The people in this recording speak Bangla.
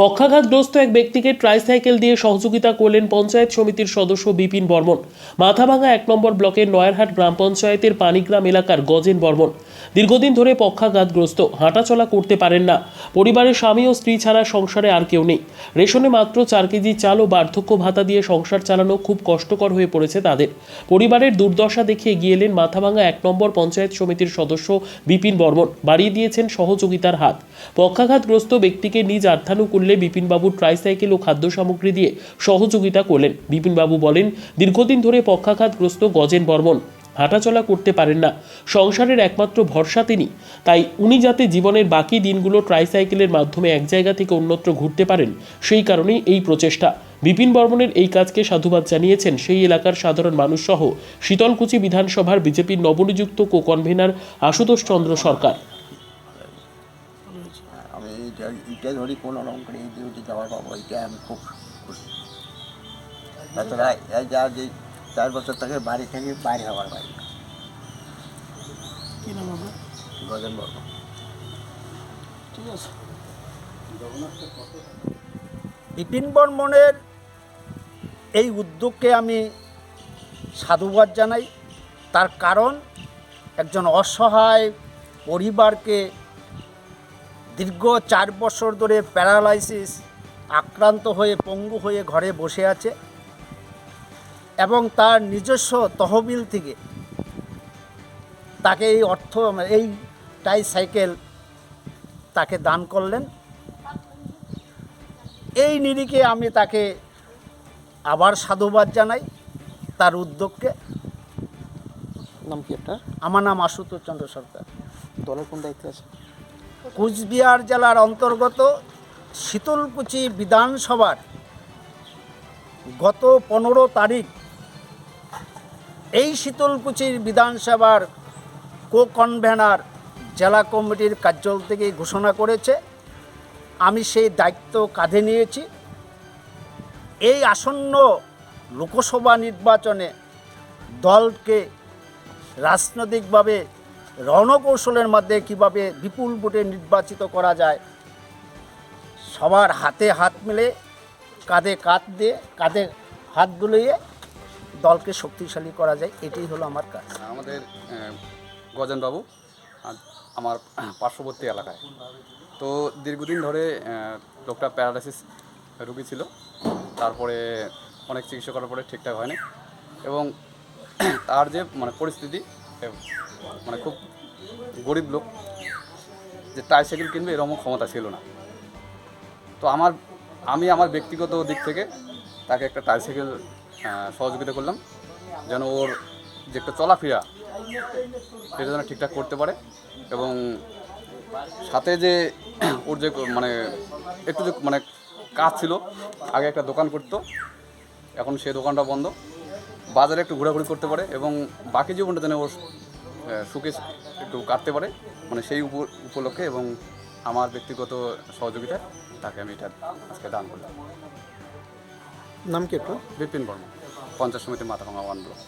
পক্ষাঘাতগ্রস্ত এক ব্যক্তিকে ট্রাইসাইকেল দিয়ে সহযোগিতা করলেন পঞ্চায়েত সমিতির সদস্য বিপিন বর্মন। মাথাভাঙা এক নম্বর ব্লকের নয়ারহাট গ্রাম পঞ্চায়েতের পানিগ্রাম এলাকার গজেন বর্মন। দীর্ঘদিন ধরে পক্ষাঘাতগ্রস্ত, হাঁটাচলা করতে পারেন না। পরিবারের স্বামী ও স্ত্রী ছাড়া সংসারে আর কেউ নেই। রেশনে মাত্র চার কেজি চাল ও বার্ধক্য ভাতা দিয়ে সংসার চালানো খুব কষ্টকর হয়ে পড়েছে তাদের। পরিবারের দুর্দশা দেখে এগিয়ে এলেন মাথাভাঙা এক নম্বর পঞ্চায়েত সমিতির সদস্য বিপিন বর্মন। বাড়িয়ে দিয়েছেন সহযোগিতার হাত। পক্ষাঘাতগ্রস্ত ব্যক্তিকে নিজ আর্থানুকূল্যে বিপিনবাবু ট্রাইসাইকেল ও খাদ্য সামগ্রী দিয়ে সহযোগিতা করলেন। বিপিনবাবু বলেন, দীর্ঘদিন ধরে পক্ষাঘাতগ্রস্ত গজেন বর্মন। হাঁটাচলা করতে পারেন না। সংসারের একমাত্র ভরসা তিনি। তাই উনি যাতে জীবনের বাকি দিনগুলো ট্রাইসাইকেলের মাধ্যমে এক জায়গা থেকে অন্যত্র ঘুরতে পারেন, সেই কারণেই এই প্রচেষ্টা। বিপিন বর্মনের এই কাজকে সাধুবাদ জানিয়েছেন সেই এলাকার সাধারণ মানুষ সহ শীতলকুচি বিধানসভার বিজেপির নবনিযুক্ত কো কনভেনার আশুতোষ চন্দ্র সরকার। যাওয়ার পাবো আমি খুব খুশি। তাছাড়া যা যে চার বছর থেকে বাড়ি থেকে বাইরে হওয়ার বাইরে কি নাম আপনার? গজেন বর্ম ঠিক আছে। বিপিন বর্মনের এই উদ্যোগকে আমি সাধুবাদ জানাই। তার কারণ একজন অসহায় পরিবারকে দীর্ঘ চার বছর ধরে প্যারালাইসিস আক্রান্ত হয়ে পঙ্গু হয়ে ঘরে বসে আছে। এবং তার নিজস্ব তহবিল থেকে তাকে এই অর্থ এই টাই সাইকেল তাকে দান করলেন। এই নিরিখে আমি তাকে আবার সাধুবাদ জানাই তার উদ্যোগকে। নাম কি আপনার? আমার নাম আশুতোষ চন্দ্র সরকার। দলের কোন দায়িত্বে আছে কুচবিহার জেলার অন্তর্গত শীতলকুচি বিধানসভার গত পনেরো তারিখ এই শীতলকুচির বিধানসভার কো কনভেনার জেলা কমিটির কার্যালয় থেকে ঘোষণা করেছে, আমি সেই দায়িত্ব কাঁধে নিয়েছি। এই আসন্ন লোকসভা নির্বাচনে দলকে রাজনৈতিকভাবে রণকৌশলের মধ্যে কীভাবে বিপুল ভোটে নির্বাচিত করা যায়, সবার হাতে হাত মিলে কাঁধে কাঁধ দিয়ে, কাঁধে হাত বুলিয়ে দলকে শক্তিশালী করা যায়, এটাই হলো আমার কাজ। আমাদের গজেনবাবু আমার পার্শ্ববর্তী এলাকায়। তো দীর্ঘদিন ধরে লোকটা প্যারালাইসিস রুগী ছিল। তারপরে অনেক চিকিৎসা করার পরে ঠিকঠাক হয়নি। এবং তার যে মানে পরিস্থিতি মানে খুব গরিব লোক, যে ট্রাইসাইকেল কিনবে, এরকম ক্ষমতা ছিল না। তো আমার, আমি আমার ব্যক্তিগত দিক থেকে তাকে একটা ট্রাইসাইকেল সহযোগিতা করলাম, যেন ওর যে একটা চলাফেরা, সেটা যেন ঠিকঠাক করতে পারে এবং সাথে যে ওর যে মানে একটু যে মানে কাজ ছিল, আগে একটা দোকান করতো, এখন সেই দোকানটা বন্ধ। বাজারে একটু ঘোরাঘুরি করতে পারে এবং বাকি জীবনটা যেন ওর সুখে একটু কাটতে পারে মানে সেই উপ- উপলক্ষে এবং আমার ব্যক্তিগত সহযোগিতায় তাকে আমি এটা আজকে দান করলাম। নাম কি একটু বিপিন বর্মা। পঞ্চায়েত সমিতি মাথাভাঙা ওয়ান ব্লক